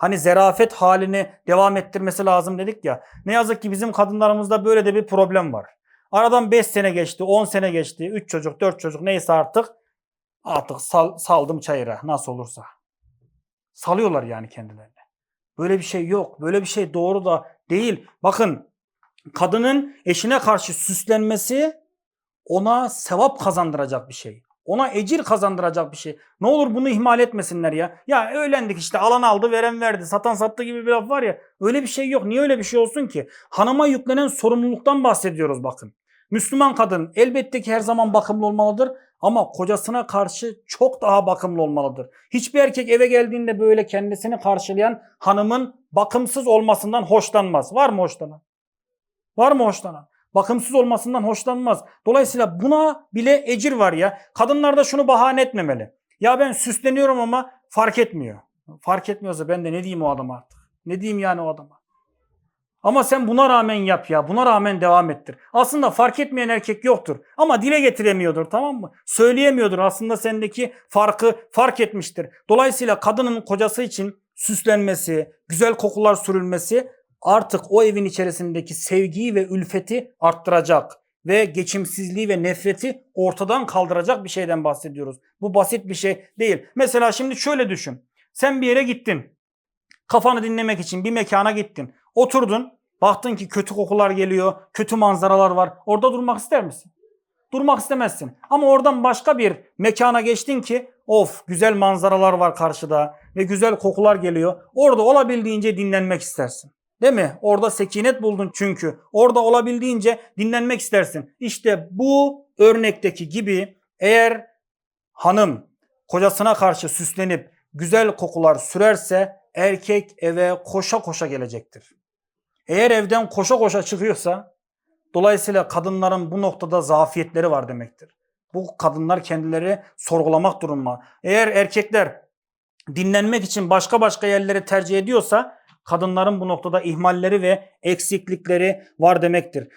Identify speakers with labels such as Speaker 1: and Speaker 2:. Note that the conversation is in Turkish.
Speaker 1: hani zerafet halini devam ettirmesi lazım dedik ya. Ne yazık ki bizim kadınlarımızda böyle de bir problem var. Aradan 5 sene geçti, 10 sene geçti, 3 çocuk, 4 çocuk neyse artık artık sal- saldım çayıra nasıl olursa. Salıyorlar yani kendilerini. Böyle bir şey yok. Böyle bir şey doğru da değil. Bakın kadının eşine karşı süslenmesi ona sevap kazandıracak bir şey. Ona ecir kazandıracak bir şey. Ne olur bunu ihmal etmesinler ya. Ya öğlendik işte alan aldı veren verdi satan sattı gibi bir laf var ya. Öyle bir şey yok. Niye öyle bir şey olsun ki? Hanıma yüklenen sorumluluktan bahsediyoruz bakın. Müslüman kadın elbette ki her zaman bakımlı olmalıdır ama kocasına karşı çok daha bakımlı olmalıdır. Hiçbir erkek eve geldiğinde böyle kendisini karşılayan hanımın bakımsız olmasından hoşlanmaz. Var mı hoşlanan? Var mı hoşlanan? Bakımsız olmasından hoşlanmaz. Dolayısıyla buna bile ecir var ya. Kadınlar da şunu bahane etmemeli. Ya ben süsleniyorum ama fark etmiyor. Fark etmiyorsa ben de ne diyeyim o adama artık? Ne diyeyim yani o adama? Ama sen buna rağmen yap ya. Buna rağmen devam ettir. Aslında fark etmeyen erkek yoktur. Ama dile getiremiyordur tamam mı? Söyleyemiyordur. Aslında sendeki farkı fark etmiştir. Dolayısıyla kadının kocası için süslenmesi, güzel kokular sürülmesi artık o evin içerisindeki sevgiyi ve ülfeti arttıracak ve geçimsizliği ve nefreti ortadan kaldıracak bir şeyden bahsediyoruz. Bu basit bir şey değil. Mesela şimdi şöyle düşün. Sen bir yere gittin. Kafanı dinlemek için bir mekana gittin. Oturdun. Baktın ki kötü kokular geliyor, kötü manzaralar var. Orada durmak ister misin? Durmak istemezsin. Ama oradan başka bir mekana geçtin ki of güzel manzaralar var karşıda ve güzel kokular geliyor. Orada olabildiğince dinlenmek istersin. Değil mi? Orada sekinet buldun çünkü. Orada olabildiğince dinlenmek istersin. İşte bu örnekteki gibi eğer hanım kocasına karşı süslenip güzel kokular sürerse erkek eve koşa koşa gelecektir. Eğer evden koşa koşa çıkıyorsa dolayısıyla kadınların bu noktada zafiyetleri var demektir. Bu kadınlar kendileri sorgulamak durumunda. Eğer erkekler dinlenmek için başka başka yerleri tercih ediyorsa kadınların bu noktada ihmalleri ve eksiklikleri var demektir.